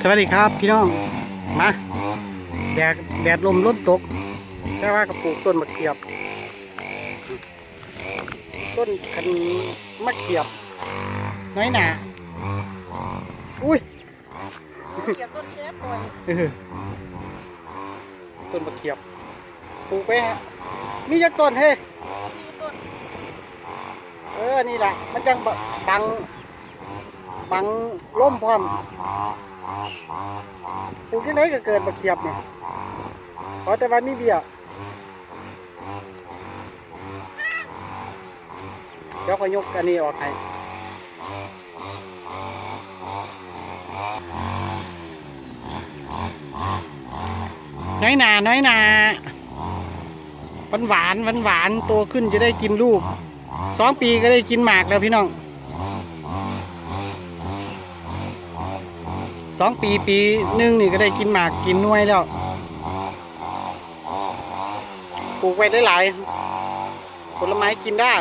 สวัสดีครับพี่น้อง มาแดดแดดลมลมตกแต่ว่ากระปลูกต้นมะเขือบ ต้นคันมะเขือบ น้อยหนาอุ้ยเก็บต้นเชฟก่อนเออต้นมะเขือบปลูกไปฮะมีจักต้นเฮ้มีต้นเออนี่แหละมันจังบบัง บังล่มพร้อมปลูกที่ไหนก็เกิดมาเขียบเนี่ยเพราะแต่ว่ามีเบี้ยเดี๋ยวก็ยกอันนี้ออกให้น้อยหนาน้อยหนาหวานหวานหวานหวานโตขึ้นจะได้กินลูกสองปีก็ได้กินหมากแล้วพี่น้อง สองปีปีหนึ่งนี่ก็ได้กินหมากกินน่วยแล้วปลูกไว้ได้หลายผลไม้กินได้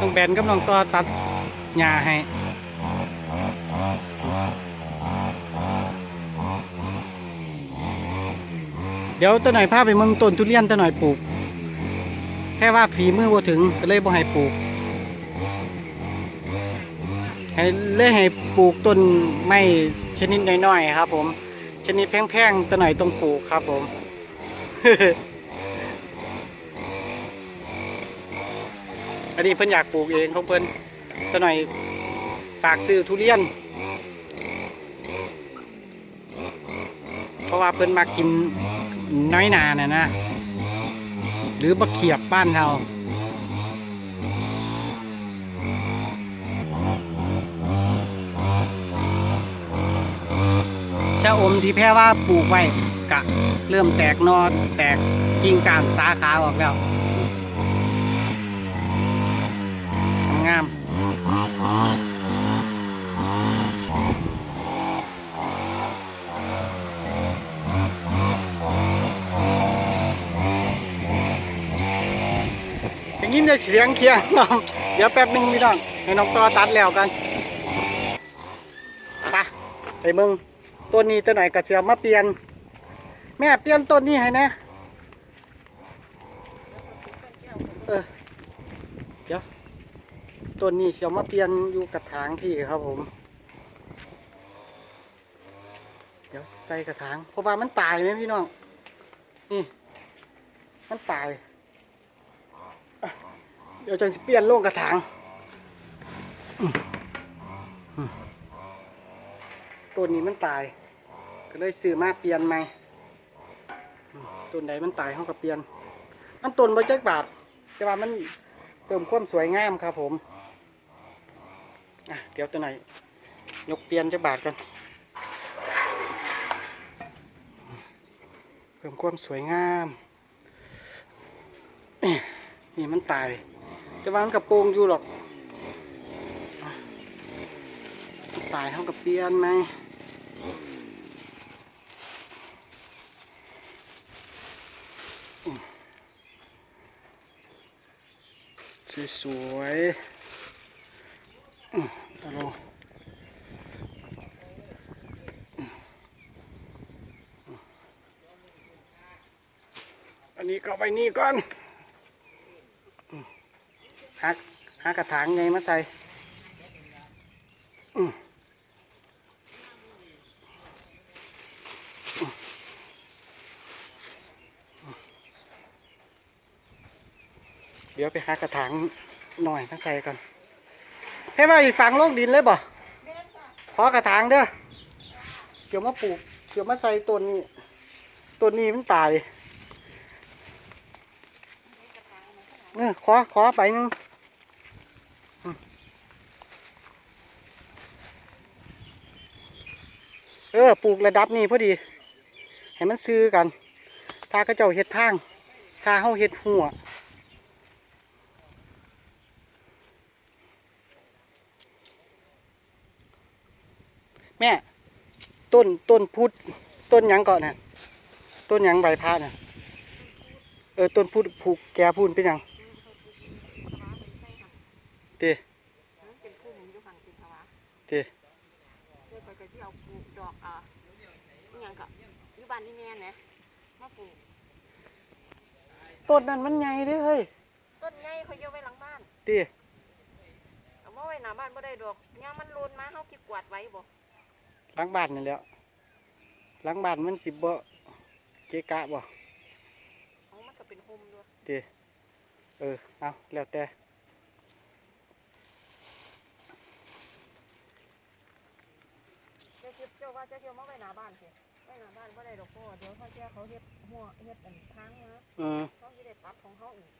ต้องแบนกับน้องตัวตัดหญ้าให้ เดี๋ยวตัวหน่อยพาไปเมืองต้นทุเรียนตัวหน่อยปลูก แค่ว่าฝีมือบ่ถึงก็เลยบ่ให้ปลูกให้เลยให้ปลูกต้นไม้ชนิดน้อยๆครับ ผม ชนิดแพงๆตัวหน่อยต้องปลูกครับ ผมอันนี้เพิ่นอยากปลูกเองของเพิ่นตัวหน่อยฝากซื้อทุเรียน เพราะว่าเพิ่นมากิน น้อยนาน่ะนะ หรือบักเขียบบ้านเราชะอมที่แพ้ว่าปลูกไว้กะ เริ่มแตกนอแตกกิ่งก้านสาขาออกแล้ว งาม อย่างนี้เสียงเคียงน้องเดี๋ยวแป๊บหนึงพี่น้องให้น้องต่อตัดแล้วกันไปไปมึงต้นนี้ตัวไหนกระเชือมาเปลี่ยน แม่เปลี่ยนต้นนี้ให้นะเออเดี๋ยวต้นนี้เชียวมาเปลี่ยนอยู่กระถางพี่ครับผม เดี๋ยวใส่กระถางเพราะว่ามันตายไหมพี่น้องนี่มันตาย เดี๋ยวจังสิเปลี่ยนโล่งกระถางต้นนี้มันตาย ก็เลยซื้อมาเปลี่ยนใหม่อืมต้นใดมันตายเขาก็เปลี่ยน มันต้นใบจักบาท แต่ว่ามันเพิ่มความสวยงามครับผมเดี๋ยวตัวไหนยยกเปลี่ยนจักบาทกันเพิ่มความสวยงาม นี่มันตาย แต่ว่ามันกระโปรงอยู่หรอกตายเท่ากับเปลี่ยนไหมสวยๆเอาลงอันนี้ก็ไปนี่ก่อน หาหากระถางไงมาใส่เดี๋ยวไปหากระถางหน่อยมาใส่ก่อนให้ว่าอีกฝังโลกดินเลยบ่ขอกระถางเด้อเกี่ยวมาปลูกเกี่ยวมาใส่ต้นนี้ต้นนี้มันตายเออขอขอไปนึง เออปลูกระดับนี้พอดี ให้มันซื้อกัน ถ้าเขาเจ้าเฮ็ดทาง ถ้าเฮาเฮ็ดหัวแม่ ต้นต้นพุทธต้นหยังก่อนน่ะต้นหยังใบพระน่ะเออต้นพูดผูกแกพูนเป็นหยังเตเป็ กินสวะเตเดี๋ยที่เอาปลูกดอกอะอหย่างก็อยู่บ้านนี่แม่นะมาปลูกต้นนั้นมันใหญ่เด้อเฮ้ยต้นไงเขาเยอะไว้หลังบ้านเตเอามาไว้หน้าบ้านบ่ได้ดอกย่างมันโลนมาเฮาสิกวาดไว้บ่หล้างบ้านนั่แหล้วหล้างบ้านมันสิบ่เกะกะบ่ เอามันก็เป็นโฮมด้วย เออ เอาแล้วแต่ เจ้าคิดเจ้า ว่าเจ้าเที่ยวมาไว้หน้าบ้านสิไว้หน้าบ้านบ่ได้ดอกพ่อเดี๋ยวเขาเจ้าเขาเฮ็ดหัวเฮ็ดอันทางนะอืมเขาสิได้ตัดของเขาอีก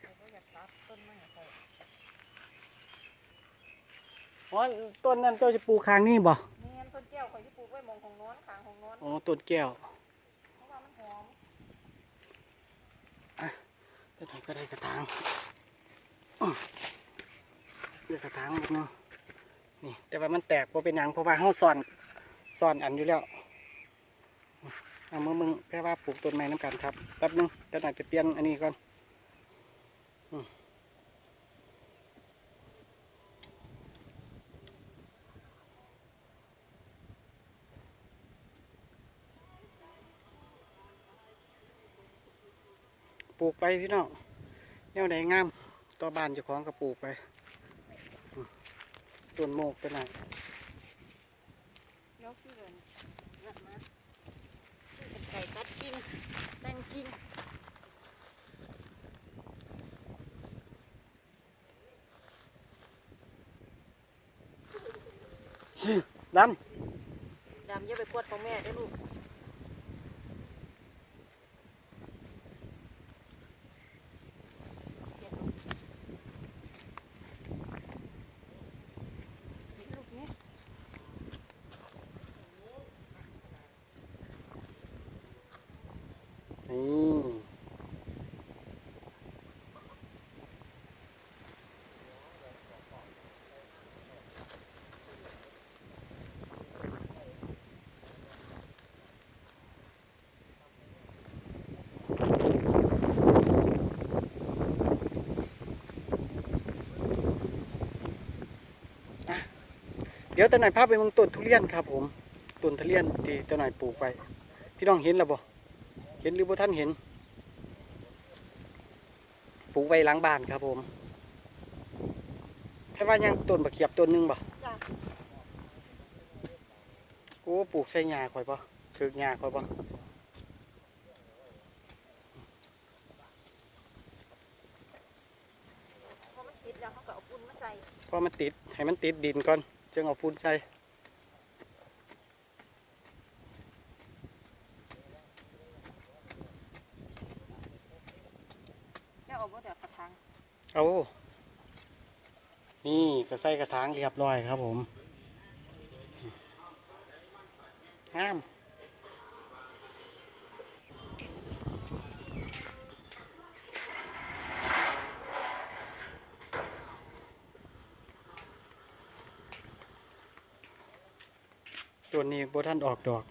เขาก็อยากตัดต้นไม้ให้เขาอ๋อต้นนั้นเจ้าจะปลูกข้างนี้บ่แม่นต้นแก้วเขาสิปลูกไว้หมองของนอนข้างของนอนอ๋อต้นแก้วเพราะว่ามันหอมต้นไหนก็ได้กระถางอื้อเลือกกระถางนิดนึงนี่ แต่ว่ามันแตกเพราะเป็นหยังเพราะว่าเฮาซ่อนซ่อนอันอยู่แล้วเอามือมึงแค่ว่าปลูกต้นไม้น้ำกันครับแป๊บนึงเดี๋ยวหน่อยจะเปลี่ยนอันนี้ก่อนปลูกไปพี่น้องแนวไหนงามต่อบานเจ้าของก็ปลูกไป ต้นโมกต้นไหนเดี๋ยวสิเดินนั่นมาสิเป็นไก่ตัดกิ่งแต่งกิ่งดดำอย่าไปกวดของแม่ได้อลูก เดี๋ยวตาหน่อยพาไปเมืองต้นทุเรียนครับผมต้นทุเรียนที่ตาหน่อยปลูกไปพี่น้องเห็นแล้วบ่เห็นหรือบ่ท่านเห็น ปลูกไว้หลังบ้านครับผมแค่ว่ายังต้นบะเขียบต้นหนึงบ่จ้ะโอ้ปลูกใส่หญ้าข่อยบ่ถือกหญ้าข่อยบ่พอมันติดแล้วเขาก็เอาปุ้นมาใส่เพราะมันติดให้มันติดดินก่อน จึงเอาฝุ่นใส่แล้วเอาบ่เดี๋ยวกระถางเอานี่ก็ใส่กระถางเรียบร้อยครับผมงาม บท่านออกดอก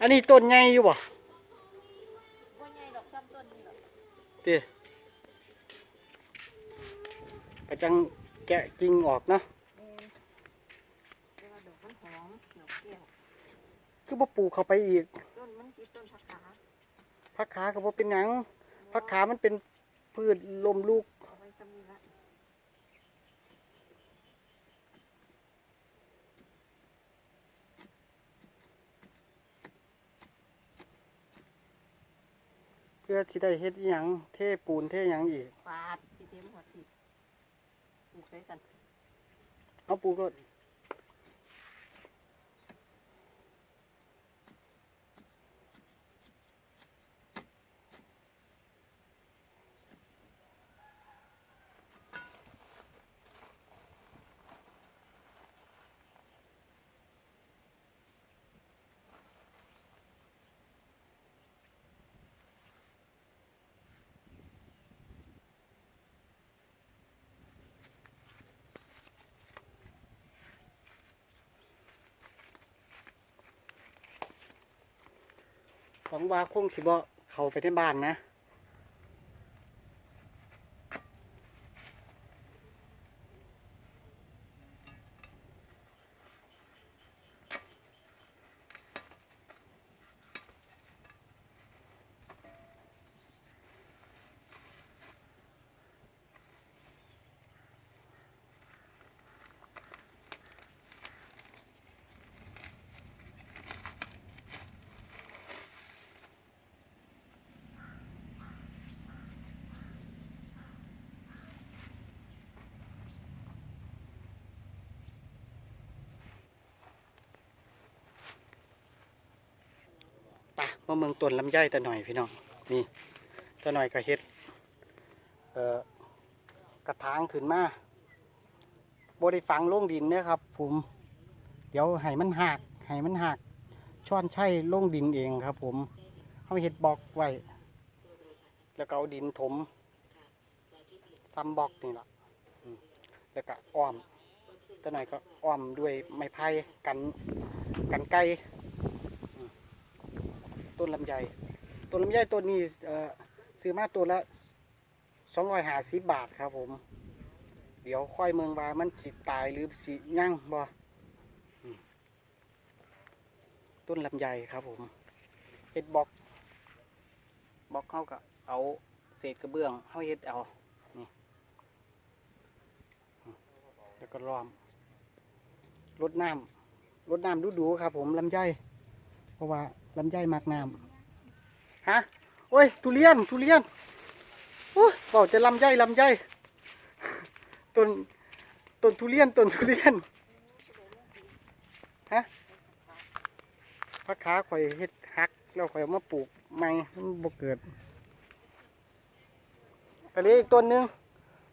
อันนี้ต้นใหญ่อยู่บ่บ่ใหญ่ดอกซ้ำต้นนี่หรอกเตี้ยกระจังแกะกิ่งออกเนาะเออแต่ว่าดอกมันหอมดอกแก้วคือบ่ปลูกเข้าไปอีกต้นมันคือต้นผักขาพักขาก็บ่เป็นหยังพักขามันเป็น พืชลมลูกเอาไว้ซ้ำนี่ละเพื่อสิได้เฮ็ดอิหยังเทปูนเทหยังอีก ปาดสิเต็มหัวติดปลูกใส่กัน เอาปลูกรถ หวังว่าคงสิบ่เข้าไปในบ้านนะ ปะ มาเมืองต้นลำไยแตะหน่อยพี่น้องนี่แตะหน่อยก็เฮ็ดเอ่อกระถางขึ้นมาบ่ได้ฝังลงดินเด้อครับผมเดี๋ยวให้มันหักให้มันหักช้อนใช่ลงดินเองครับ ผมเฮาเฮ็ดบล็อกไว้แล้วก็เอาดินถมซ้ำบล็อกนี่แหละแล้วก็อ้อมแตะหน่อยก็อ้อมด้วยไม้ไผ่กันกันไก่ ต้นลำไยต้นลำไยต้นนี้ซื้อมาตัวละสองร้อยห้าสิบบาทครับผม เดี๋ยวค่อยเมืองว่ามันสิตายหรือสิยั่งบ่ต้นลำไยครับผมเฮ็ดบล็อกบล็อกเข้ากับเอาเศษกระเบื้องเข้าเฮ็ดเอานี่แล้วก็ล้อมรดน้ำรดน้ำดูดูครับผมลำไยเพราะว่า ลำไยมากน้ำฮะโอ้ยทุเรียนทุเรียนโอ้ยบอกจะลำไยลำไยต้นต้นทุเรียนต้นทุเรียนฮะพักขาข่อยเฮ็ดฮักแล้วข่อยเอามาปลูกใหม่มันบ่เกิดก็เหลยอีกต้นหนึง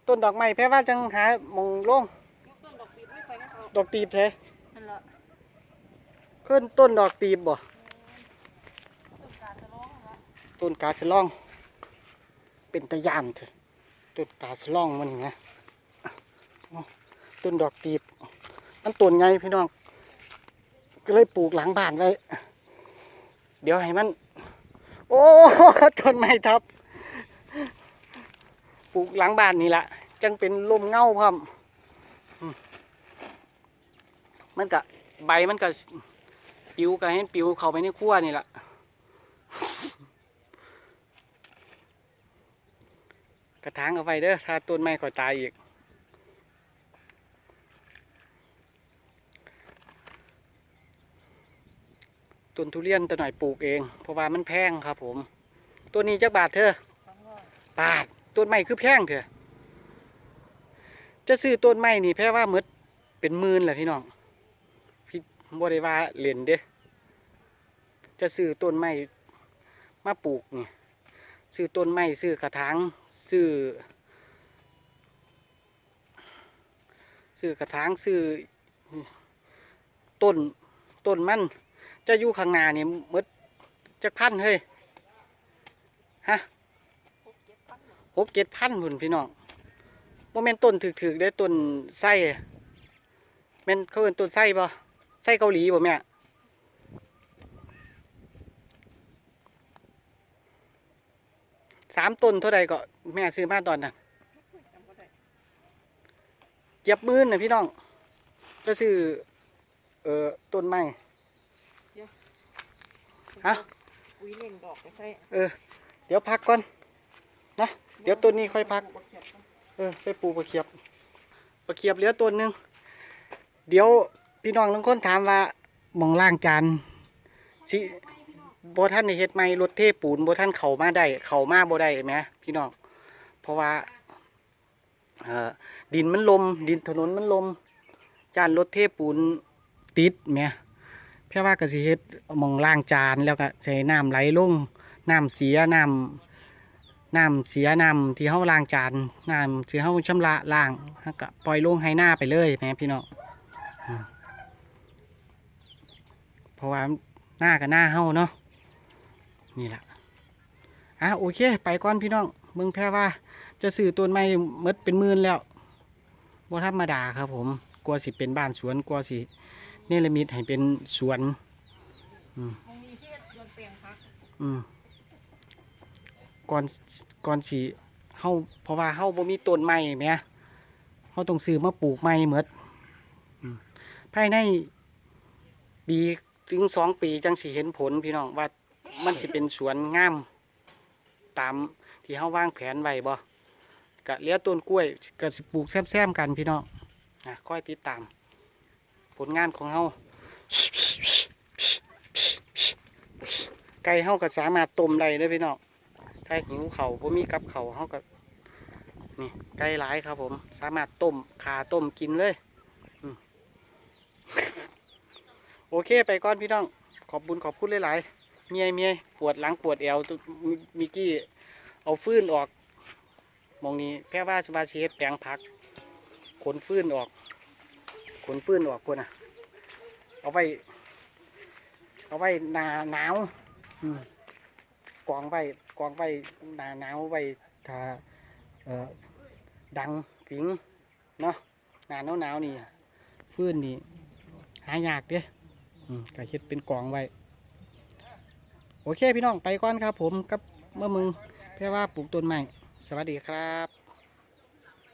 ต้นดอกไม้แพ้ว่าจังหาหมองลงยกต้นดอกปีบไม่ค่อยได้เอาดอกตีบใช่นั่นละขึ้นต้นดอกตีบบ่ ต้นกาดจะร้องละ ต้นกาสล่อง เป็นตะยานเถอะต้นกาสล่องมันไงต้นดอกตีบมันต้นไงพี่น้อง ก็เลยปลูกหลังบ้านไว้ เดี๋ยวให้มัน โอ้ต้นไม้ทับ ปลูกหลังบ้านนี่แหละจังเป็นลมเงาพร้อมมันกะใบมันก็ปิวก็ให้ปิวเข้าไปในครัวนี่แหละ กระถางเอาไว้เด้อถ้าต้นไม้ข่อยตายอีก ต้นทุเรียนตัวหน่อยปลูกเอง เพราะว่ามันแพงครับผม ตัวนี้จักบาทเธอสองร้อยบาทต้นไม้คือแพงเถอะจะซื้อต้นไม้นี่แพ้ว่าหมดเป็นหมื่นแหละพี่น้องพี่บ่ได้ว่าเหรียญเด้จะซื้อต้นไม้มาปลูกนี่ ซื้อต้นไม้ซื้อกระถางซื้อซื้อกระถางซื้อต้นต้นมันจะอยู่ข้างหน้านี่มดจักพันเฮ้ยฮะหกเจ็ดพันพุ่นพี่น้องโมเมนต้นถึกๆได้ต้นไส้แม่นเขาเอินต้นไส้บ่ไส้เกาหลีบ่แม่ สามต้นเท่าใดก็แม่ซื้อมาตอนนั้นจำบ่ได้เหยียบมื่นนะพี่น้อง ก็ซื้อเอ่อต้นไม้ฮะปุ๋ยเล่งดอกไปใส่เออ เดี๋ยวพักก่อนนะเดี๋ยวต้นนี้ค่อยพักบักเขียบก่อนเออไปปลูกปลาเขียบปลาเขียบเหลือต้นหนึ่งเดี๋ยวพี่น้องทั้งคนถามว่าหมองล่างจานสิ บท่านในเฮ็ดไหมรถเทปูนบท่านเข้ามาได้เข้ามาบ่ได้ไหมพี่น้องเพราะว่าดินมันลม ดินถนนมันลม จานรถเทปูนติดแหมเพื่อว่ากสิเฮ็ดมองล่างจานแล้วก็ใช้น้ำไหลลงน้ำเสียน้ำน้ำเสียน้ำที่เฮาล้างจานน้ำที่เฮาชำระล้างก็ปล่อยลงให้หน้าไปเลยแหม่พี่น้องเพราะว่าหน้ากับหน้าเฮาเนาะ นี่แหละอะโอเค ไปก่อนพี่น้องเมืองแพ้ว่า จะซื้อต้นไม้หมดเป็นหมื่นแล้วบ่ธรรมดาครับผมกลัวสิเป็นบ้านสวนกลัวสิเนรมิตให้เป็นสวนมึงมีเฮ็ดสวนแปลงพักอืมก่อนก่อนสิเฮาเพราะว่าเฮาบ่มีต้นไม้แหมเฮาต้องซื้อมาปลูกใหม่หมดอืมภายในปีถึงสองปีจังสิเห็นผลพี่น้องว่า มันสิเป็นสวนงาม ตามที่เฮาวางแผนไว้บ่กะเลี้ยต้นกล้วยก็สิปลูกแซมๆกันพี่น้องนะคอยติดตาม ผลงานของเฮาไก่เฮาก็สามารถต้มได้เด้พี่น้องไก่หิวเขาบ่มีกับเขาเฮาก็นี่ไก่หลายครับผม สามารถต้มขาต้มกินเลยอโอเคไปก่อนพี่น้อง ขอบบุญขอบคุณหลายๆ เมียเมียปวดหลังปวดเอวมิกี้เอาฟื้นออกมองนี้แพ่ว่าสวาเชตแปลงผัก ขนฟื้นออก ขนฟื้นออกคนน่ะ เอาไว้ เอาไว้นาหนาวกองไว้กองไว้นาหนาวไว้ถ้าดังฝิงเนาะหนาหนาวหนาวนี่ฟื้นนี่หายากเด้อืมก็เฮ็ดเป็นกองไว้ โอเคพี่น้องไปก่อนครับผมกับเมื่อมึงแพ่ว่าปลูกต้นใหม่สวัสดีครับ